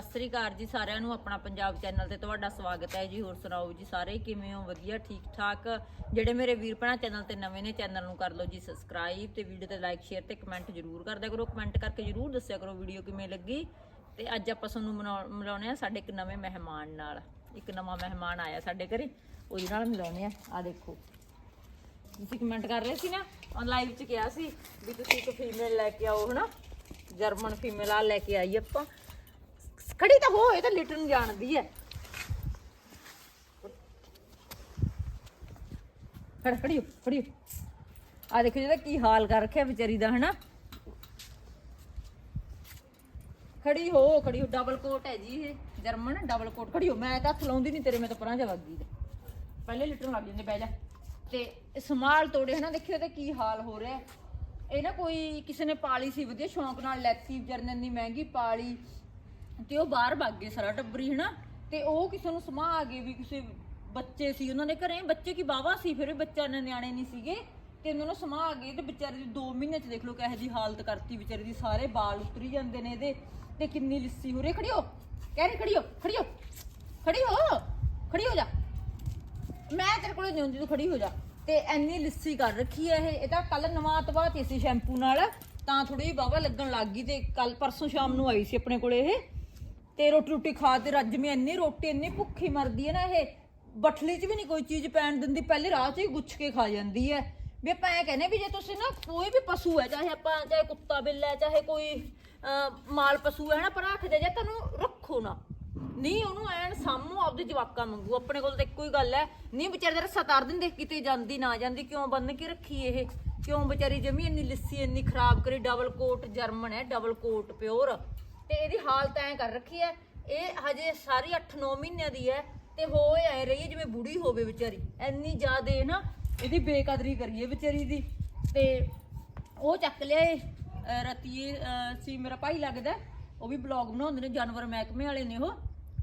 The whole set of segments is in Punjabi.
ਸਤਿ ਸ੍ਰੀ ਅਕਾਲ ਜੀ ਸਾਰਿਆਂ ਨੂੰ, ਆਪਣਾ ਪੰਜਾਬ ਚੈਨਲ ਤੇ ਤੁਹਾਡਾ ਸਵਾਗਤ ਹੈ ਜੀ। ਹੋਰ ਸੁਣਾਓ ਜੀ ਸਾਰੇ, ਕਿਵੇਂ ਹੋ? ਵਧੀਆ ਠੀਕ ਠਾਕ ਜਿਹੜੇ ਮੇਰੇ ਵੀਰ ਭੈਣਾ ਚੈਨਲ ਤੇ ਨਵੇਂ ਨੇ, ਚੈਨਲ ਨੂੰ ਕਰ ਲਓ ਜੀ ਸਬਸਕ੍ਰਾਈਬ ਤੇ ਵੀਡੀਓ ਤੇ ਲਾਈਕ ਸ਼ੇਅਰ ਤੇ ਕਮੈਂਟ ਜ਼ਰੂਰ ਕਰਦਿਆ ਕਰੋ। ਕਮੈਂਟ ਕਰਕੇ ਜ਼ਰੂਰ ਦੱਸਿਆ ਕਰੋ ਵੀਡੀਓ ਕਿਵੇਂ ਲੱਗੀ। ਤੇ ਅੱਜ ਆਪਾਂ ਤੁਹਾਨੂੰ ਮਿਲਾ- ਮਿਲਾਉਣੇ ਆ ਸਾਡੇ ਇੱਕ ਨਵੇਂ ਮਹਿਮਾਨ ਨਾਲ। ਇੱਕ ਨਵਾਂ ਮਹਿਮਾਨ ਆਇਆ ਸਾਡੇ ਘਰੇ, ਉਹਦੇ ਨਾਲ ਮਿਲਾਉਣੇ ਆ। ਆ ਦੇਖੋ। ਤੁਸੀਂ ਕਮੈਂਟ ਕਰ ਰਹੇ ਸੀ ਨਾ ਔਨ ਲਾਈਵ ਚ ਕਿਹਾ ਸੀ ਵੀ ਤੁਸੀਂ ਇੱਕ ਫੀਮੇਲ ਲੈ ਕੇ ਆਓ, ਹਨਾ? ਜਰਮਨ ਫੀਮੇਲ ਆ ਲੈ ਕੇ ਆਈ ਆਪਾਂ। ਖੜੀ ਤਾਂ ਹੋ, ਇਹ ਤਾਂ ਲਿਟਣ ਜਾਣਦੀ ਹੈ ਖੜ, ਖੜੀ ਹੋ ਆ ਦੇਖੋ ਜਿਹਦਾ ਕੀ ਹਾਲ ਕਰ ਰੱਖਿਆ ਵਿਚਾਰੀ ਦਾ, ਹਨਾ? ਖੜੀ ਹੋ ਖੜੀ ਹੋ ਡਬਲ ਕੋਟ ਹੈ ਜੀ ਇਹ, ਜਰਮਨ ਡਬਲ ਕੋਟ ਖੜੀ ਹੋ, ਮੈਂ ਤਾਂ ਹੱਥ ਲਾਉਂਦੀ ਨਹੀਂ ਤੇਰੇ ਮੈਂ ਤਾਂ ਪਰਾਂ ਜਾ ਵੱਗੀ ਦੇ ਪਹਿਲੇ ਲਿਟਣ ਲੱਗ ਜਾਂਦੇ, ਬਹਿ ਜਾ। ਤੇ ਇਹ ਸਮਾਲ ਤੋੜੇ, ਹਨਾ, ਦੇਖਿਓ ਤੇ ਕੀ ਹਾਲ ਹੋ ਰਿਹਾ। ਇਹ ਨਾ ਕੋਈ ਕਿਸੇ ਨੇ ਪਾਲੀ ਸੀ, ਵਧੀਆ ਸ਼ੌਂਕ ਨਾਲ ਲੈਤੀ ਵਿਚਾਰੇ ਨੇ ਇੰਨੀ ਮਹਿੰਗੀ ਪਾਲੀ ਤੇ ਉਹ ਬਾਹਰ ਭੱਗ ਗਏ ਸਾਰਾ ਟੱਬਰੀ ਹਨਾ? ਤੇ ਉਹ ਕਿਸੇ ਨੂੰ ਸਮਾ ਆ ਗਏ ਵੀ ਕਿਸੇ ਬੱਚੇ ਸੀ। ਉਹਨਾਂ ਦੇ ਘਰੇ ਬੱਚੇ ਕੀ ਬਾਵਾ ਸੀ? ਫਿਰ ਵੀ ਬੱਚਾ ਨੇ ਨਿਆਣੇ ਨਹੀਂ ਸੀਗੇ। ਤੇ ਉਹਨਾਂ ਨੂੰ ਸਮਾ ਆ ਗਏ ਤੇ ਵਿਚਾਰੇ ਦੀ 2 ਮਹੀਨੇ ਚ ਦੇਖ ਲਓ ਕਿਹੋ ਜੀ ਹਾਲਤ ਕਰਤੀ। ਵਿਚਾਰੇ ਦੀ ਸਾਰੇ ਵਾਲ ਉਤਰੀ ਜਾਂਦੇ ਨੇ ਇਹਦੇ। ਤੇ ਕਿੰਨੀ ਲਿੱਸੀ ਹੋ ਰਹੀ ਖੜੀ ਹੋ ਕਹਿ ਰਹੀ ਖੜੀ ਹੋ ਖੜੀ ਹੋ ਖੜੀ ਹੋ ਖੜੀ ਹੋ ਜਾ। ਮੈਂ ਤੇਰੇ ਕੋਲ ਜਿਉਂਦੀ ਤੂੰ ਖੜੀ ਹੋ ਜਾ। ਤੇ ਐਨੀ ਲਿੱਸੀ ਕਰ ਰੱਖੀ ਐ ਇਹ। ਇਹ ਤਾਂ ਕੱਲ ਨਵਾਂ ਤਵਾਤੀ ਸੀ ਸ਼ੈਂਪੂ ਨਾਲ। ਤਾਂ ਥੋੜੀ ਜਿਹੀ ਬਾਵਾ ਲੱਗਣ ਲੱਗ ਗਈ ਤੇ ਕੱਲ ਪਰਸੋਂ ਸ਼ਾਮ ਨੂੰ ਆਈ ਸੀ ਆਪਣੇ ਕੋਲ ਇਹ। ਤੇ ਰੋਟੀ ਰੋਟੀ ਖਾ ਤੇ ਰੱਜ ਮੈਂ ਇੰਨੀ ਰੋਟੀ ਇੰਨੀ ਭੁੱਖੀ ਮਰਦੀ ਹੈ ਨਾ ਇਹ ਬਠਲੀ 'ਚ ਵੀ ਨਹੀਂ ਕੋਈ ਚੀਜ਼ ਪੈਣ ਦਿੰਦੀ ਪਹਿਲੇ ਰਾਹ 'ਚ ਹੀ ਗੁੱਛ ਕੇ ਖਾ ਜਾਂਦੀ ਹੈ। ਵੀ ਆਪਾਂ ਐ ਕਹਿੰਦੇ ਵੀ ਜੇ ਤੁਸੀਂ ਨਾ ਕੋਈ ਵੀ ਪਸ਼ੂ ਹੈ ਚਾਹੇ ਆਪਾਂ ਚਾਹੇ ਕੁੱਤਾ ਬਿੱਲਾ ਹੈ ਚਾਹੇ ਕੋਈ ਅਹ, ਮਾਲ ਪਸ਼ੂ ਹੈ ਨਾ ਪਰ ਰੱਖਦੇ ਜੇ ਤੁਹਾਨੂੰ ਰੱਖੋ ਨਾ। ਨਹੀਂ ਉਹਨੂੰ ਐਨ ਸਾਹਮਣੇ ਆਪਦੇ ਜਵਾਕਾਂ ਵਾਂਗੂ ਆਪਣੇ ਕੋਲ ਤਾਂ ਇੱਕੋ ਹੀ ਗੱਲ ਹੈ। ਨਹੀਂ ਵਿਚਾਰੇ ਦਾ ਰੱਸਾ ਤਾਰ ਦਿੰਦੇ ਕਿਤੇ ਜਾਂਦੀ ਨਾ ਜਾਂਦੀ ਕਿਉਂ ਬੰਨ ਕੇ ਰੱਖੀ ਇਹ? ਕਿਉਂ ਵਿਚਾਰੀ ਜਮੀ ਇੰਨੀ ਲਿੱਸੀ ਇੰਨੀ ਖਰਾਬ ਕਰੀ ਡਬਲ ਕੋਟ ਜਰਮਨ ਹੈ ਡਬਲ ਕੋਟ ਪਿਓਰ ਤੇ ਇਹਦੀ ਹਾਲਤ ਐ ਕਰ ਰੱਖੀ ਹੈ ਇਹ ਹਜੇ ਸਾਰੀ 8-9 ਮਹੀਨਿਆਂ ਦੀ ਹੈ ਤੇ ਹੋ ਐ ਰਹੀ ਹੈ ਜਿਵੇਂ ਬੁੜੀ ਹੋਵੇ ਵਿਚਾਰੀ। ਇੰਨੀ ਜ਼ਿਆਦੇ ਨਾ ਇਹਦੀ ਬੇਕਦਰੀ ਕਰੀਏ ਵਿਚਾਰੀ ਦੀ। ਤੇ ਉਹ ਚੱਕ ਲਿਆ ਇਹ ਰਤੀਏ ਸੀ ਮੇਰਾ ਭਾਈ ਲੱਗਦਾ, ਉਹ ਵੀ ਬਲੌਗ ਬਣਾਉਂਦੇ ਨੇ, ਜਾਨਵਰ ਮਹਿਕਮੇ ਵਾਲੇ ਨੇ ਉਹ।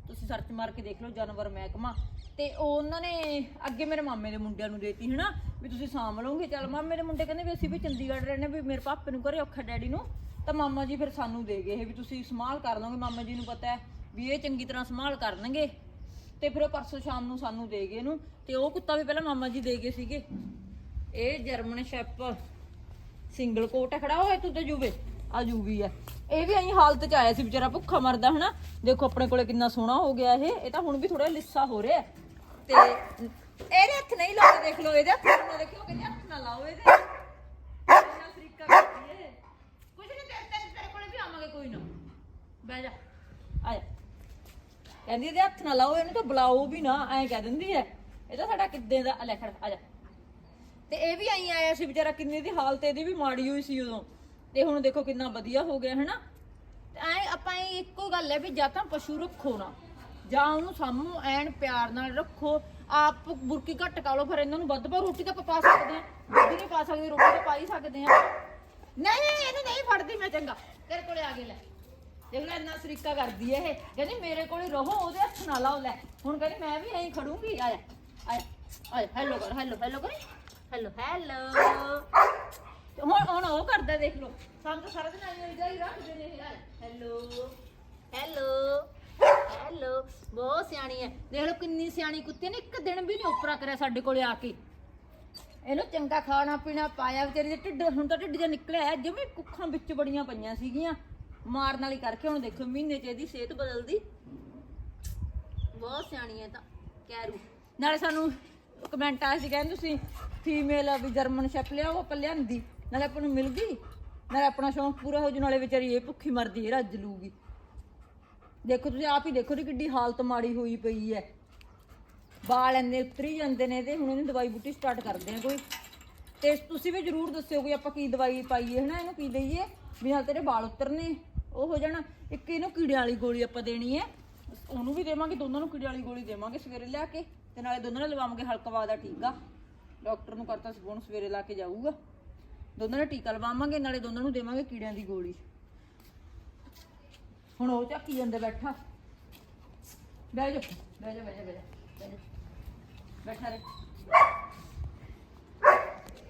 ਤੁਸੀਂ ਸਰਚ ਮਾਰ ਕੇ ਦੇਖ ਲਓ, ਜਾਨਵਰ ਮਹਿਕਮਾ। ਤੇ ਉਹ ਉਹਨਾਂ ਨੇ ਅੱਗੇ ਮੇਰੇ ਮਾਮੇ ਦੇ ਮੁੰਡਿਆਂ ਨੂੰ ਦੇਤੀ ਹਨਾ, ਵੀ ਤੁਸੀਂ ਸਾਂਭ ਲਓਗੇ। ਚੱਲ ਮਾਮੇ ਦੇ ਮੁੰਡੇ ਕਹਿੰਦੇ ਵੀ ਅਸੀਂ ਵੀ ਚੰਡੀਗੜ੍ਹ ਰਹਿੰਦੇ ਵੀ ਮੇਰੇ ਪਾਪੇ ਨੂੰ ਘਰੇ ਔਖਾ ਡੈਡੀ ਨੂੰ। ਤਾਂ ਮਾਮਾ ਜੀ ਫਿਰ ਸਾਨੂੰ ਦੇ ਗਏ ਇਹ ਵੀ ਤੁਸੀਂ ਸੰਭਾਲ ਕਰ ਲਓਗੇ ਮਾਮਾ ਜੀ ਨੂੰ ਪਤਾ ਹੈ ਵੀ ਇਹ ਚੰਗੀ ਤਰ੍ਹਾਂ ਸੰਭਾਲ ਕਰਨਗੇ। ਤੇ ਫਿਰ ਉਹ ਪਰਸੋਂ ਸ਼ਾਮ ਨੂੰ ਸਾਨੂੰ ਦੇ ਗਏ ਇਹਨੂੰ, ਤੇ ਉਹ ਕੁੱਤਾ ਵੀ ਪਹਿਲਾਂ ਮਾਮਾ ਜੀ ਦੇ ਗਏ ਸੀਗੇ। ਇਹ ਜਰਮਨ ਸ਼ੈਪ ਸਿੰਗਲ ਕੋਟ ਹੈ, ਖੜਾ ਹੋਇਆ ਤੂੰ ਤੇ ਜੂਵੇ, ਆ ਜੂਵੀ ਆ ਇਹ ਵੀ ਐਂ ਹਾਲਤ ਚ ਆਇਆ ਸੀ ਵਿਚਾਰਾ ਭੁੱਖਾ ਮਰਦਾ, ਹਨਾ? ਦੇਖੋ ਆਪਣੇ ਕੋਲੇ ਕਿੰਨਾ ਸੋਹਣਾ ਹੋ ਗਿਆ ਇਹ ਇਹ ਤਾਂ ਹੁਣ ਵੀ ਥੋੜਾ ਲਿੱਸਾ ਹੋ ਰਿਹਾ ਤੇ ਇਹਦੇ ਹੱਥ ਨਹੀਂ ਲਾਉਂਦੇ, ਦੇਖ ਲਓ, ਇਹਦੇ ਹੱਥ ਨਾ ਦੇਖਿਓ, ਕਹਿੰਦੇ ਹੱਥ ਨਾ ਲਾਓ ਇਹਦੇ ਇੰਨਾ ਤਰੀਕਾ ਕਰਦੀ ਏ ਕੁਝ ਨਹੀਂ ਤੇਰੇ ਤੇਰੇ ਤੇਰੇ ਕੋਲੇ ਵੀ ਆਵਾਂਗੇ ਕੋਈ ਨਾ ਬਹਿ ਜਾ। ਆ ਜਾ ਕਹਿੰਦੀ ਇਹਦੇ ਹੱਥ ਨਾ ਲਾਓ, ਇਹਨੂੰ ਤਾਂ ਬੁਲਾਓ ਵੀ ਨਾ, ਐਂ ਕਹਿ ਦਿੰਦੀ ਐ ਇਹ ਤਾਂ ਸਾਡਾ ਕਿੱਦੇ ਦਾ ਲੈ ਖੜ, ਆ ਜਾ। ਤੇ ਇਹ ਵੀ ਆਈ ਆਇਆ ਸੀ ਵਿਚਾਰਾ, ਕਿੰਨੇ ਦੀ ਹਾਲਤ ਇਹਦੀ ਵੀ ਮਾੜੀ ਹੋਈ ਸੀ ਉਦੋਂ। ਤੇ ਹੁਣ ਦੇਖੋ ਕਿੰਨਾ ਵਧੀਆ ਹੋ ਗਿਆ, ਹੈਨਾ? ਐ ਆਪਾਂ ਇਹ ਇੱਕੋ ਗੱਲ ਹੈ ਵੀ ਜਾਂ ਤਾਂ ਪਸ਼ੂ ਰੱਖੋ ਨਾ, ਜਾਂ ਉਹਨੂੰ ਸਾਹਮਣੇ ਐਨ ਪਿਆਰ ਨਾਲ ਰੱਖੋ। ਆਪ ਬੁਰਕੀ ਘੱਟ ਕਾ ਲਓ, ਫਿਰ ਇਹਨਾਂ ਨੂੰ ਵੱਧ ਪਾ ਰੋਟੀ ਤਾਂ ਪਾ ਸਕਦੇ ਆ ਦੁੱਧ ਨਹੀਂ ਪਾ ਸਕਦੇ, ਰੋਟੀ ਤਾਂ ਪਾ ਹੀ ਸਕਦੇ ਆ ਨਹੀਂ, ਇਹਨੂੰ ਨਹੀਂ ਫੜਦੀ ਮੈਂ, ਚੰਗਾ। ਤੇਰੇ ਕੋਲੇ ਆ ਗਈ, ਲੈ। ਦੇਖ ਲੈ ਇੰਨਾ ਸਰੀਕਾ ਕਰਦੀ ਹੈ ਇਹ। ਕਹਿੰਦੀ ਮੇਰੇ ਕੋਲੇ ਰਹੋ ਉਹਦੇ ਹੱਥ ਨਾ ਲਾਓ ਲੈ। ਹੁਣ ਕਹਿੰਦੀ ਮੈਂ ਵੀ ਐਂ ਖੜੂੰਗੀ। ਆ ਜਾ ਆ ਜਾ ਆ ਜਾ ਹੈਲੋ ਕਰ ਹੈਲੋ ਹੈਲੋ ਕਰ। ਹੈਲੋ ਹੈਲੋ ਤੇ ਹੁਣ ਹੁਣ ਉਹ ਕਰਦਾ ਦੇਖ ਲਓ। ਸਾਨੂੰ ਤਾਂ ਸਾਰਾ ਦਿਨ ਆਈ ਹੋਈ ਜਾਈ ਰੱਖਦੇ ਨੇ ਇਹ। ਹੈਲੋ ਹੈਲੋ ਹੈਲੋ ਬਹੁਤ ਸਿਆਣੀ ਹੈ ਦੇਖ ਲਓ ਕਿੰਨੀ ਸਿਆਣੀ ਕੁੱਤੀ ਨੇ ਇੱਕ ਦਿਨ ਵੀ ਨਹੀਂ ਉਪਰਾ ਕਰਿਆ ਸਾਡੇ ਕੋਲੇ ਆ ਕੇ। ਇਹਨੂੰ ਚੰਗਾ ਖਾਣਾ ਪੀਣਾ ਪਾਇਆ ਵਿਚਾਰੀ ਦੇ ਢਿੱਡ ਹੁਣ ਤਾਂ ਢਿੱਡ ਜਿਹਾ ਨਿਕਲਿਆ ਹੈ, ਜਿਵੇਂ ਕੁੱਖਾਂ ਵਿੱਚ ਬੜੀਆਂ ਪਈਆਂ ਸੀਗੀਆਂ। ਮਾਰਨ ਵਾਲੀ ਕਰਕੇ ਹੁਣ ਦੇਖੋ ਮਹੀਨੇ 'ਚ ਇਹਦੀ ਸਿਹਤ ਬਦਲਦੀ। ਬਹੁਤ ਸਿਆਣੀ ਹੈ ਤਾਂ, ਕੈਰੂ। ਨਾਲੇ ਸਾਨੂੰ ਕਮੈਂਟ ਆਇਆ ਸੀ, ਕਹਿੰਦੇ ਤੁਸੀਂ ਫੀਮੇਲ ਵੀ ਜਰਮਨ ਸ਼ੈਪ ਲਿਆਓ ਆਪਾਂ ਲਿਆਂਦੀ। ਨਾਲੇ ਆਪਾਂ ਨੂੰ ਮਿਲ ਗਈ। ਨਾਲੇ ਆਪਣਾ ਸ਼ੌਂਕ ਪੂਰਾ ਹੋ ਜੂ, ਨਾਲੇ ਵਿਚਾਰੀ ਇਹ ਭੁੱਖੀ ਮਰਦੀ ਹੈ ਰੱਜ ਲੂਗੀ। ਦੇਖੋ ਤੁਸੀਂ ਆਪ ਹੀ ਦੇਖੋ ਦੀ ਕਿੱਡੀ ਹਾਲਤ ਮਾੜੀ ਹੋਈ ਪਈ ਹੈ। ਵਾਲ ਇੰਨੇ ਉਤਰੀ ਜਾਂਦੇ ਨੇ ਤੇ ਹੁਣ ਇਹਨੂੰ ਦਵਾਈ ਬੂਟੀ ਸਟਾਰਟ ਕਰਦੇ ਆ ਕੋਈ। ਤੇ ਤੁਸੀਂ ਵੀ ਜਰੂਰ ਦੱਸਿਓ ਕੋਈ ਆਪਾਂ ਕੀ ਦਵਾਈ ਪਾਈਏ, ਹਨਾ? ਇਹਨੂੰ ਕੀ ਦਈਏ? ਵੀ ਨਾਲ ਤੇਰੇ ਵਾਲ ਉਤਰਨੇ। ਉਹ ਹੋ ਜਾਣਾ। ਇੱਕ ਇਹਨੂੰ ਕੀੜੇ ਵਾਲੀ ਗੋਲੀ ਆਪਾਂ ਦੇਣੀ ਹੈ। ਉਹਨੂੰ ਵੀ ਦੇਵਾਂਗੇ, ਦੋਨਾਂ ਨੂੰ ਕੀੜੇ ਵਾਲੀ ਗੋਲੀ ਦੇਵਾਂਗੇ ਸਵੇਰੇ ਲਿਆ ਕੇ ਤੇ ਨਾਲੇ ਦੋਨਾਂ ਨੂੰ ਲਵਾਵਾਂਗੇ ਹਲਕਵਾ ਦਾ ਟੀਕਾ। ਡਾਕਟਰ ਨੂੰ ਕਰਤਾ ਸੀ ਸਵੇਰੇ ਲਾ ਕੇ ਜਾਊਗਾ। ਦੋਨਾਂ ਨੂੰ ਟੀਕਾ ਲਵਾਵਾਂਗੇ, ਨਾਲੇ ਦੋਨਾਂ ਨੂੰ ਦੇਵਾਂਗੇ ਕੀੜਿਆਂ ਦੀ ਗੋਲੀ। ਹੁਣ ਉਹ ਚੱਕੀ ਜਾਂਦੇ ਬੈਠਾ। ਬਹਿ ਜਾ ਬਹਿ ਜਾ ਬਹਿ ਜਾ ਬਹਿ ਜਾ ਬੈਠਾ ਰਹੇ।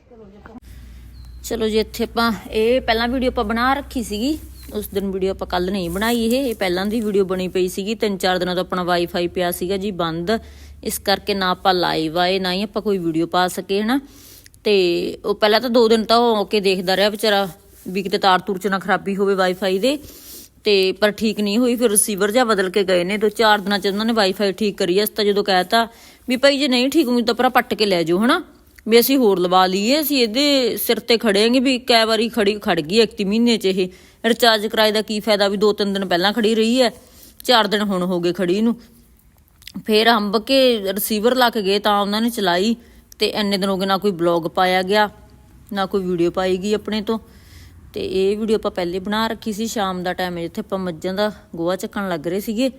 ਚਲੋ ਜੀ ਚਲੋ ਜੀ, ਇੱਥੇ ਆਪਾਂ ਇਹ ਪਹਿਲਾਂ ਵੀਡੀਓ ਆਪਾਂ ਬਣਾ ਰੱਖੀ ਸੀਗੀ। ਉਸ ਦਿਨ ਵੀਡੀਓ ਆਪਾਂ ਕੱਲ ਨਹੀਂ ਬਣਾਈ ਇਹ। ਇਹ ਪਹਿਲਾਂ ਦੀ ਵੀਡੀਓ ਬਣੀ ਪਈ ਸੀਗੀ। ਤਿੰਨ ਚਾਰ ਦਿਨਾਂ ਤੋਂ ਆਪਣਾ ਵਾਈਫਾਈ ਪਿਆ ਸੀਗਾ ਜੀ, ਬੰਦ। ਇਸ ਕਰਕੇ ਨਾ ਆਪਾਂ ਲਾਈਵ ਆਏ, ਨਾ ਹੀ ਆਪਾਂ ਕੋਈ ਵੀਡੀਓ ਪਾ ਸਕੇ ਹਨਾ। ਤੇ ਉਹ ਪਹਿਲਾਂ ਤਾਂ ਦੋ ਦਿਨ ਤਾਂ ਉਹ ਕੇ ਦੇਖਦਾ ਰਿਹਾ ਵਿਚਾਰਾ ਵੀ ਕਿਤੇ ਤਾਰ ਤੂਰ ਚ ਨਾ ਖਰਾਬੀ ਹੋਵੇ ਵਾਈਫਾਈ ਦੇ। ਤੇ ਪਰ ਠੀਕ ਨਹੀਂ ਹੋਈ, ਫਿਰ ਰਿਸੀਵਰ ਜਾਂ ਬਦਲ ਕੇ ਗਏ ਨੇ। ਦੋ ਚਾਰ ਦਿਨਾਂ ਚ ਉਹਨਾਂ ਨੇ ਵਾਈਫਾਈ ਠੀਕ ਕਰੀ ਅਸ ਤਾਂ ਜਦੋਂ ਕਹਿਤਾ ਵੀ ਭਾਈ ਜੇ ਨਹੀਂ ਠੀਕ ਹੋਈ ਤਾਂ ਭਰਾ ਪੱਟ ਕੇ ਲੈ ਜਾਓ, ਹਨਾ। ਵੀ ਅਸੀਂ ਹੋਰ ਲਵਾ ਲਈਏ, ਅਸੀਂ ਇਹਦੇ ਸਿਰ ਤੇ ਖੜੇਂਗੇ ਵੀ ਕਈ ਵਾਰੀ ਖੜੀ ਖੜ ਗਈ ਇੱਕ ਤੀ ਮਹੀਨੇ ਚ ਇਹ। ਰਿਚਾਰਜ ਕਰਾਏ ਦਾ ਕੀ ਫਾਇਦਾ ਵੀ ਦੋ ਤਿੰਨ ਦਿਨ ਪਹਿਲਾਂ ਖੜੀ ਰਹੀ ਹੈ, ਚਾਰ ਦਿਨ ਹੁਣ ਹੋ ਗਏ ਖੜੀ ਨੂੰ। ਫੇਰ ਹੰਬ ਕੇ ਰਿਸੀਵਰ ਲਾ ਕੇ ਗਏ ਤਾਂ ਉਹਨਾਂ ਨੇ ਚਲਾਈ ਤੇ ਐਨੇ ਦਿਨ ਹੋ ਗਏ ਨਾ ਕੋਈ ਬਲੌਗ ਪਾਇਆ ਗਿਆ, ਨਾ ਕੋਈ ਵੀਡੀਓ ਪਾਈ ਗਈ ਆਪਣੇ ਤੋਂ। ਤੇ ਇਹ ਵੀਡੀਓ ਆਪਾਂ ਪਹਿਲੇ ਬਣਾ ਰੱਖੀ ਸੀ, ਸ਼ਾਮ ਦਾ ਟਾਈਮ ਜਿੱਥੇ ਆਪਾਂ ਮੱਝਾਂ ਦਾ ਗੋਹਾ ਚੱਕਣ ਲੱਗ ਰਹੇ ਸੀਗੇ।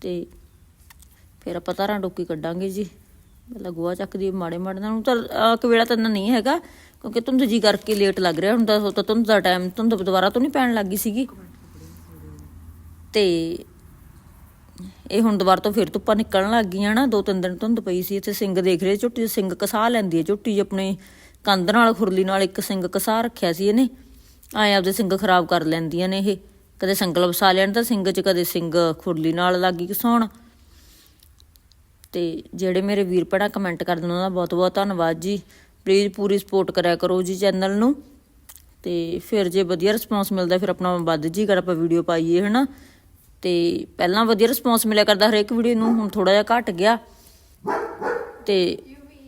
ਤੇ ਫਿਰ ਆਪਾਂ ਧਾਰਾਂ ਡੋਕੀ ਕੱਢਾਂਗੇ ਜੀ। ਪਹਿਲਾਂ ਗੋਹਾ ਚੱਕਦੀ ਮਾੜੇ ਮਾੜੇ ਨਾਲ। ਹੁਣ ਤਾਂ ਕਵੇਲਾ ਤਾਂ ਇੰਨਾ ਨਹੀਂ ਹੈਗਾ, ਕਿਉਂਕਿ ਧੁੰਦ ਜੀ ਕਰਕੇ ਲੇਟ ਲੱਗ ਰਿਹਾ। ਹੁਣ ਤਾਂ ਉਹ ਤਾਂ ਧੁੰਦ ਦਾ ਟਾਈਮ ਧੁੰਦ ਦੁਬਾਰਾ ਤੋਂ ਨਹੀਂ ਪੈਣ ਲੱਗੀ ਸੀਗੀ। ਤੇ ਇਹ ਹੁਣ ਦੁਬਾਰਾ ਤੋਂ ਫਿਰ ਧੁੱਪਾਂ ਨਿਕਲਣ ਲੱਗ ਗਈਆਂ ਨਾ। ਦੋ ਤਿੰਨ ਦਿਨ ਧੁੰਦ ਪਈ ਸੀ। ਇੱਥੇ ਸਿੰਘ ਦੇਖ ਰਹੇ ਝੁੱਟੀ ਸਿੰਘ ਕਸਾ ਲੈਂਦੀ ਹੈ। ਝੁੱਟੀ ਆਪਣੇ ਕੰਧ ਨਾਲ, ਖੁਰਲੀ ਨਾਲ ਇੱਕ ਸਿੰਘ ਕਸਾ ਰੱਖਿਆ ਸੀ ਇਹਨੇ। ਆਏ ਆਪਦੇ ਸਿੰਘ ਖਰਾਬ ਕਰ ਲੈਂਦੀਆਂ ਨੇ ਇਹ। ਕਦੇ ਸੰਗਲ ਵਸਾ ਲੈਣ ਤਾਂ ਸਿੰਘ 'ਚ, ਕਦੇ ਸਿੰਘ ਖੁਰਲੀ ਨਾਲ ਲੱਗੀ ਘਸਾਉਣ। ਤੇ ਜਿਹੜੇ ਮੇਰੇ ਵੀਰ ਭੈਣਾਂ ਕਮੈਂਟ ਕਰਦੇ ਨੇ, ਉਹਨਾਂ ਦਾ ਬਹੁਤ ਬਹੁਤ ਧੰਨਵਾਦ ਜੀ। ਪਲੀਜ਼ ਪੂਰੀ ਸਪੋਰਟ ਕਰਿਆ ਕਰੋ ਜੀ ਚੈਨਲ ਨੂੰ। ਤੇ ਫਿਰ ਜੇ ਵਧੀਆ ਰਿਸਪੌਂਸ ਮਿਲਦਾ, ਫਿਰ ਆਪਣਾ ਵੱਧ ਜੀ ਕਰ ਆਪਾਂ ਵੀਡੀਓ ਪਾਈਏ, ਹਨਾ? ਤੇ ਪਹਿਲਾਂ ਵਧੀਆ ਰਿਸਪੌਂਸ ਮਿਲਿਆ ਕਰਦਾ ਹਰੇਕ ਵੀਡੀਓ ਨੂੰ, ਹੁਣ ਥੋੜਾ ਜਿਹਾ ਘਟ ਗਿਆ। ਤੇ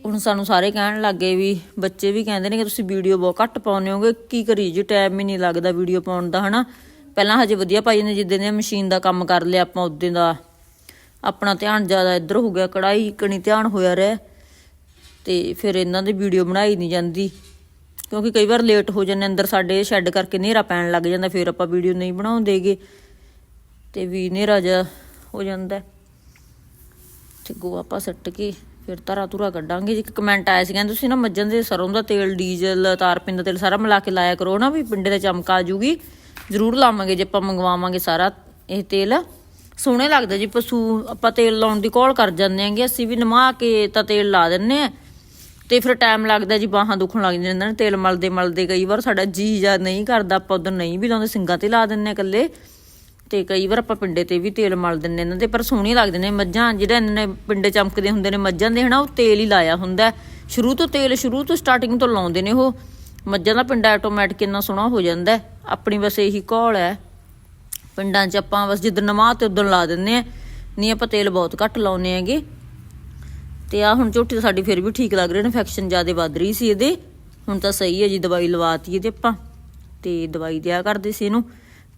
ਹੁਣ ਸਾਨੂੰ ਸਾਰੇ ਕਹਿਣ ਲੱਗੇ ਵੀ, ਬੱਚੇ ਵੀ ਕਹਿੰਦੇ ਨੇ ਕਿ ਤੁਸੀਂ ਵੀਡੀਓ ਬਹੁਤ ਘੱਟ ਪਾਉਂਦੇ ਹੋਗੇ ਕੀ ਕਰੀ ਜੀ ਟਾਈਮ ਹੀ ਨਹੀਂ ਲੱਗਦਾ ਵੀਡੀਓ ਪਾਉਣ ਦਾ, ਹਨਾ? ਪਹਿਲਾਂ ਹਜੇ ਵਧੀਆ ਪਾਈ ਨੇ ਜਿੱਦਾਂ ਨੇ ਮਸ਼ੀਨ ਦਾ ਕੰਮ ਕਰ ਲਿਆ ਆਪਾਂ ਉਦੋਂ ਦਾ ਆਪਣਾ ਧਿਆਨ ਜ਼ਿਆਦਾ ਇੱਧਰ ਹੋ ਗਿਆ ਕੜਾਈ ਕਣੀ ਧਿਆਨ ਹੋਇਆ ਰਹਿ ਤੇ ਫਿਰ ਇਹਨਾਂ ਦੀ ਵੀਡੀਓ ਬਣਾਈ ਨਹੀਂ ਜਾਂਦੀ। ਕਿਉਂਕਿ ਕਈ ਵਾਰ ਲੇਟ ਹੋ ਜਾਂਦੇ, ਅੰਦਰ ਸਾਡੇ ਸ਼ੈੱਡ ਕਰਕੇ ਹਨੇਰਾ ਪੈਣ ਲੱਗ ਜਾਂਦਾ, ਫਿਰ ਆਪਾਂ ਵੀਡੀਓ ਨਹੀਂ ਬਣਾਉਂਦੇਗੇ ਤੇ ਵੀ ਹਨੇਰਾ ਜਿਹਾ ਹੋ ਜਾਂਦਾ। ਹੈ। ਤੇ ਗੋਆ ਆਪਾਂ ਸੱਟ ਕੇ ਫਿਰ ਧਾਰਾ ਧੁਰਾ ਕੱਢਾਂਗੇ। ਜੀ ਇੱਕ ਕਮੈਂਟ ਆਇਆ ਸੀ, ਕਹਿੰਦੇ ਤੁਸੀਂ ਨਾ ਮੱਝਾਂ ਦੇ ਸਰੋਂ ਦਾ ਤੇਲ, ਡੀਜ਼ਲ ਤਾਰਪਿੰਨ ਦਾ ਤੇਲ ਸਾਰਾ ਮਿਲਾ ਕੇ ਲਾਇਆ ਕਰੋ ਨਾ, ਵੀ ਪਿੰਡੇ ਤੇ ਚਮਕ ਆ ਜੂਗੀ। ਜ਼ਰੂਰ ਲਾਵਾਂਗੇ ਜੇ ਆਪਾਂ ਮੰਗਵਾਵਾਂਗੇ ਸਾਰਾ ਇਹ ਤੇਲ। ਸੋਹਣੇ ਲੱਗਦਾ ਜੀ, ਪਸ਼ੂ, ਆਪਾਂ ਤੇਲ ਲਾਉਣ ਦੀ ਕੋਲ ਕਰ ਜਾਂਦੇ ਆਂਗੇ ਅਸੀਂ ਵੀ ਨਮਾ ਕੇ ਤਾਂ ਤੇਲ ਲਾ ਦਿੰਨੇ ਆ ਤੇ ਫਿਰ ਟਾਈਮ ਲੱਗਦਾ ਜੀ, ਬਾਹਾਂ ਦੁਖਣ ਲੱਗ ਜਾਂਦੀਆਂ ਨੇ ਤੇਲ ਮਲਦੇ ਮਲਦੇ ਕਈ ਵਾਰ ਸਾਡਾ ਜੀ ਜਾਂ ਨਹੀਂ ਕਰਦਾ, ਆਪਾਂ ਉਦੋਂ ਨਹੀਂ ਵੀ ਲਾਉਂਦੇ, ਸਿੰਗਾਂ ਤੇ ਲਾ ਦਿੰਨੇ ਆ ਇਕੱਲੇ। ਤੇ ਕਈ ਵਾਰ ਆਪਾਂ ਪਿੰਡੇ ਤੇ ਵੀ ਤੇਲ ਮਲ ਦਿੰਨੇ ਇਹਨਾਂ ਦੇ ਪਰ ਸੋਹਣੀ ਲੱਗਦੇ ਨੇ ਮੱਝਾਂ, ਜਿਹੜੇ ਇਹਨਾਂ ਨੇ ਪਿੰਡੇ ਚਮਕਦੇ ਹੁੰਦੇ ਨੇ ਮੱਝਾਂ ਦੇ, ਹਨਾ, ਉਹ ਤੇਲ ਹੀ ਲਾਇਆ ਹੁੰਦਾ ਸ਼ੁਰੂ ਤੋਂ ਤੇਲ, ਸ਼ੁਰੂ ਤੋਂ ਸਟਾਰਟਿੰਗ ਤੋਂ ਲਾਉਂਦੇ ਨੇ ਉਹ। ਮੱਝਾਂ ਦਾ ਪਿੰਡਾ ਆਟੋਮੈਟਿਕ ਇੰਨਾ ਸੋਹਣਾ ਹੋ ਜਾਂਦਾ ਆਪਣੀ ਬਸ ਇਹੀ ਘੋਲ ਹੈ। ਪਿੰਡਾਂ 'ਚ ਆਪਾਂ ਬਸ ਜਿੱਦਣ ਨਵਾਂ ਤੇ ਉਦੋਂ ਲਾ ਦਿੰਨੇ ਆ। ਨਹੀਂ, ਆਪਾਂ ਤੇਲ ਬਹੁਤ ਘੱਟ ਲਾਉਨੇ ਹੈਗੇ। ਤੇ ਆ ਹੁਣ ਝੋਟੀ ਤਾਂ ਸਾਡੀ ਫਿਰ ਵੀ ਠੀਕ ਲੱਗ ਰਹੀ ਇਨਫੈਕਸ਼ਨ ਜ਼ਿਆਦਾ ਵੱਧ ਰਹੀ ਸੀ ਇਹਦੇ। ਹੁਣ ਤਾਂ ਸਹੀ ਹੈ ਜੀ, ਦਵਾਈ ਲਵਾਤੀ ਇਹਦੇ ਆਪਾਂ। ਤੇ ਦਵਾਈ ਦਿਆ ਕਰਦੇ ਸੀ ਇਹਨੂੰ।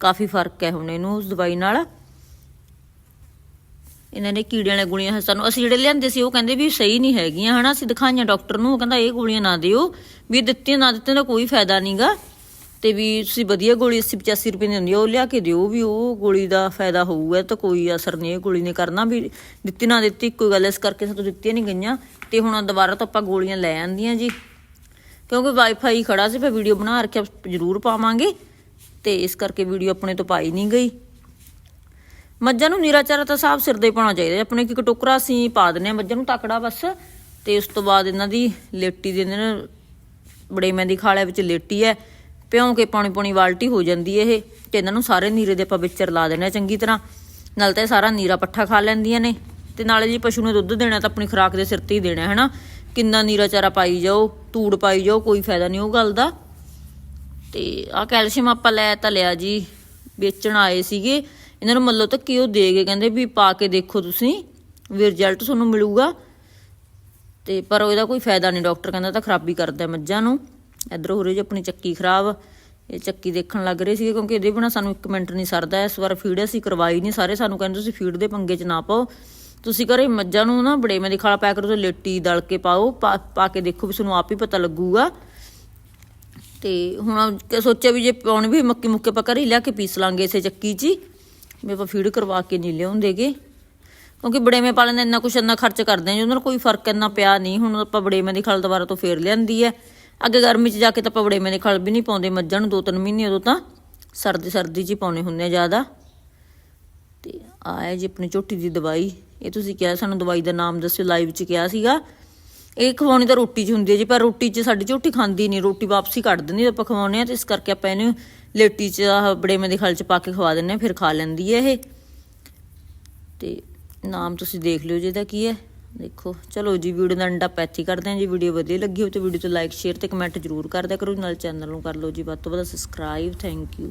ਕਾਫੀ ਫ਼ਰਕ ਹੈ ਹੁਣ ਇਹਨੂੰ ਉਸ ਦਵਾਈ ਨਾਲ। ਇਹਨਾਂ ਨੇ ਕੀੜਿਆਂ ਵਾਲੀਆਂ ਗੋਲੀਆਂ ਸਾਨੂੰ ਅਸੀਂ ਜਿਹੜੇ ਲਿਆਂਦੇ ਸੀ, ਉਹ ਕਹਿੰਦੇ ਵੀ ਸਹੀ ਨਹੀਂ ਹੈਗੀਆਂ, ਹਨਾ? ਅਸੀਂ ਦਿਖਾਈਆਂ ਡਾਕਟਰ ਨੂੰ, ਉਹ ਕਹਿੰਦਾ ਇਹ ਗੋਲੀਆਂ ਨਾ ਦਿਓ। ਵੀ ਦਿੱਤੀਆਂ, ਨਾ ਦਿੱਤੀਆਂ ਦਾ ਕੋਈ ਫਾਇਦਾ ਨਹੀਂਗਾ ਤੇ ਵੀ ਤੁਸੀਂ ਵਧੀਆ ਗੋਲੀ 80 85 ਰੁਪਏ ਦੀ ਹੁੰਦੀ ਆ ਉਹ ਲਿਆ ਕੇ ਦਿਓ ਵੀ ਉਹ ਗੋਲੀ ਦਾ ਫਾਇਦਾ ਹੋਊਗਾ ਤਾਂ ਕੋਈ ਅਸਰ ਨਹੀਂ, ਇਹ ਗੋਲੀ ਨੇ ਕਰਨਾ ਵੀ ਦਿੱਤੀ ਨਾ ਦਿੱਤੀ, ਕੋਈ ਗੱਲ ਇਸ ਕਰਕੇ ਸਾਨੂੰ ਦਿੱਤੀਆਂ ਨਹੀਂ ਗਈਆਂ, ਤੇ ਹੁਣ ਦੁਬਾਰਾ ਤੋਂ ਆਪਾਂ ਗੋਲੀਆਂ ਲੈ ਆਂਦੀਆਂ ਜੀ। ਕਿਉਂਕਿ ਵਾਈਫਾਈ ਖੜਾ ਸੀ, ਫਿਰ ਵੀਡੀਓ ਬਣਾ ਰੱਖਿਆ, ਜ਼ਰੂਰ ਪਾਵਾਂਗੇ, ਤੇ ਇਸ ਕਰਕੇ ਵੀਡੀਓ ਆਪਣੇ ਤੋਂ ਪਾਈ ਨਹੀਂ ਗਈ। ਮੱਝਾਂ ਨੂੰ ਨੀਰਾ ਚਾਰਾ ਤਾਂ ਸਾਫ਼ ਸਿਰ ਦੇ ਪਾਉਣਾ ਚਾਹੀਦਾ ਆਪਣੇ ਕਿ ਇੱਕ ਟੋਕਰਾ ਅਸੀਂ ਪਾ ਦਿੰਦੇ ਹਾਂ ਮੱਝਾਂ ਨੂੰ ਤਕੜਾ ਬਸ, ਤੇ ਉਸ ਤੋਂ ਬਾਅਦ ਇਹਨਾਂ ਦੀ ਲੇਟੀ ਦੇ ਨੇ ਬੜੇਮਿਆਂ ਦੀ ਖਾਲੇ ਵਿੱਚ ਲੇਟੀ ਹੈ ਭਿਉਂ ਕੇ ਪਾਣੀ ਪਾਣੀ ਬਾਲਟੀ ਹੋ ਜਾਂਦੀ ਇਹ, ਤੇ ਇਹਨਾਂ ਨੂੰ ਸਾਰੇ ਨੀਰੇ ਦੇ ਆਪਾਂ ਵਿੱਚ ਲਾ ਦੇਣੇ ਆ ਚੰਗੀ ਤਰ੍ਹਾਂ। ਨਾਲ ਤਾਂ ਇਹ ਸਾਰਾ ਨੀਰਾ ਪੱਠਾ ਖਾ ਲੈਂਦੀਆਂ ਨੇ, ਤੇ ਨਾਲੇ ਜੀ ਪਸ਼ੂ ਨੂੰ ਦੁੱਧ ਦੇਣਾ ਤਾਂ ਆਪਣੀ ਖੁਰਾਕ ਦੇ ਸਿਰ ਤੇ ਹੀ ਦੇਣਾ ਹੈ ਨਾ ਕਿੰਨਾ ਨੀਰਾ ਚਾਰਾ ਪਾਈ ਜਾਓ, ਤੂੜ ਪਾਈ ਜਾਓ, ਕੋਈ ਫਾਇਦਾ ਨਹੀਂ ਉਹ ਗੱਲ ਦਾ। ਤੇ ਆ ਕੈਲਸ਼ੀਅਮ ਆਪਾਂ ਲੈ ਤਾਂ ਲਿਆ ਜੀ, ਵੇਚਣ ਆਏ ਸੀਗੇ। ਇਹਨਾਂ ਨੂੰ ਮੱਲੋ ਤੱਕ ਉਹ ਦੇ ਗਏ, ਕਹਿੰਦੇ ਵੀ ਪਾ ਕੇ ਦੇਖੋ ਤੁਸੀਂ, ਵੀ ਰਿਜ਼ਲਟ ਤੁਹਾਨੂੰ ਮਿਲੂਗਾ। ਤੇ ਪਰ ਉਹਦਾ ਕੋਈ ਫਾਇਦਾ ਨਹੀਂ, ਡਾਕਟਰ ਕਹਿੰਦਾ ਤਾਂ ਖਰਾਬੀ ਕਰਦਾ ਮੱਝਾਂ ਨੂੰ। ਇਧਰ ਹੋ ਰਹੀ ਜੀ ਆਪਣੀ ਚੱਕੀ ਖਰਾਬ। ਇਹ ਚੱਕੀ ਦੇਖਣ ਲੱਗ ਰਹੇ ਸੀਗੇ ਕਿਉਂਕਿ ਇਹਦੇ ਬਿਨਾ ਸਾਨੂੰ 1 ਮਿੰਟ ਨਹੀਂ ਸਰਦਾ। ਇਸ ਵਾਰ ਫੀਡ ਅਸੀਂ ਕਰਵਾਈ ਨਹੀਂ, ਸਾਰੇ ਸਾਨੂੰ ਕਹਿੰਦੇ ਤੁਸੀਂ ਫੀਡ ਦੇ ਪੰਗੇ 'ਚ ਨਾ ਪਾਓ। ਤੁਸੀਂ ਘਰੇ ਮੱਝਾਂ ਨੂੰ ਨਾ ਬੜੇ ਦੀ ਖਾਲਾ ਪਾਇਆ ਕਰੋ ਤੇ ਲੇਟੀ ਦਲ ਕੇ ਪਾਓ, ਪਾ ਪਾ ਕੇ ਦੇਖੋ ਵੀ ਤੁਹਾਨੂੰ ਆਪ ਹੀ ਪਤਾ ਲੱਗੂਗਾ। ਤੇ ਹੁਣ ਸੋਚਿਆ ਵੀ ਜੇ ਪਾਉਣ ਵੀ ਮੱਕੀ ਮੁੱਕੇ ਆਪਾਂ ਘਰੇ ਹੀ ਲਿਆ ਕੇ ਪੀਸ ਲਾਂਗੇ ਇਸੇ ਚੱਕੀ 'ਚ ਹੀ। ਵੀ ਆਪਾਂ ਫੀਡ ਕਰਵਾ ਕੇ ਨਹੀਂ ਲਿਆਉਂਦੇਗੇ। ਕਿਉਂਕਿ ਬੜੇਵੇਂ ਪਾਲਣ ਦਾ ਇੰਨਾ ਕੁਛ ਇੰਨਾ ਖਰਚ ਕਰਦੇ ਆ ਜੀ ਉਹਨਾਂ ਨੂੰ ਕੋਈ ਫ਼ਰਕ ਇੰਨਾ ਪਿਆ ਨਹੀਂ। ਹੁਣ ਆਪਾਂ ਬੜੇਵੇਂ ਦੀ ਖਲ ਦੁਬਾਰਾ ਤੋਂ ਫੇਰ ਲਿਆਂਦੀ ਹੈ। ਅੱਗੇ ਗਰਮੀ 'ਚ ਜਾ ਕੇ ਤਾਂ ਆਪਾਂ ਬੜੇਵੇਂ ਦੀ ਖਲ ਵੀ ਨਹੀਂ ਪਾਉਂਦੇ, ਮੱਝਾਂ ਨੂੰ ਦੋ ਤਿੰਨ ਮਹੀਨੇ ਉਦੋਂ ਤਾਂ ਸਰਦੀ ਸਰਦੀ 'ਚ ਹੀ ਪਾਉਣੇ ਹੁੰਦੇ ਆ ਜ਼ਿਆਦਾ। ਤੇ ਆਇਆ ਜੀ ਆਪਣੀ ਝੋਟੀ ਦੀ ਦਵਾਈ। ਇਹ ਤੁਸੀਂ ਕਿਹਾ, ਸਾਨੂੰ ਦਵਾਈ ਦਾ ਨਾਮ ਦੱਸਿਓ ਲਾਈਵ 'ਚ ਕਿਹਾ ਸੀਗਾ। ਇਹ ਖਵਾਉਣੀ ਤਾਂ ਰੋਟੀ 'ਚ ਹੁੰਦੀ ਹੈ ਜੀ, ਪਰ ਰੋਟੀ 'ਚ ਸਾਡੀ ਝੋਟੀ ਖਾਂਦੀ ਨਹੀਂ, ਰੋਟੀ ਵਾਪਸੀ ਕੱਢ ਦਿੰਦੀ ਆਪਾਂ ਖਵਾਉਂਦੇ ਆ, ਤੇ ਇਸ ਕਰਕੇ ਆਪਾਂ ਇਹਨੂੰ ਲੇਟੀ ਚ, ਆਹ ਬੜੇਵੇਂ ਦੇ ਖਲ ਚ ਪਾ ਕੇ ਖਵਾ ਦਿੰਨੇ ਆ, ਫਿਰ ਖਾ ਲੈਂਦੀ ਹੈ ਇਹ। ਤੇ ਨਾਮ ਤੁਸੀਂ ਦੇਖ ਲਿਓ ਜਿਹਦਾ ਕੀ ਹੈ। ਦੇਖੋ, ਚਲੋ ਜੀ, ਵੀਡੀਓ ਦਾ ਅੰਡਾ ਪੈਥੀ ਕਰਦੇ ਹਾਂ ਜੀ, ਵੀਡੀਓ ਵਧੀਆ ਲੱਗੀ ਹੋ ਤੇ ਵੀਡੀਓ ਤੋਂ ਲਾਈਕ ਸ਼ੇਅਰ ਤੇ ਕਮੈਂਟ ਜ਼ਰੂਰ ਕਰਦਿਆ ਕਰੋ, ਨਾਲ ਚੈਨਲ ਨੂੰ ਕਰ ਲਓ ਜੀ, ਵੱਧ ਤੋਂ ਵੱਧ ਸਬਸਕ੍ਰਾਈਬ ਥੈਂਕ ਯੂ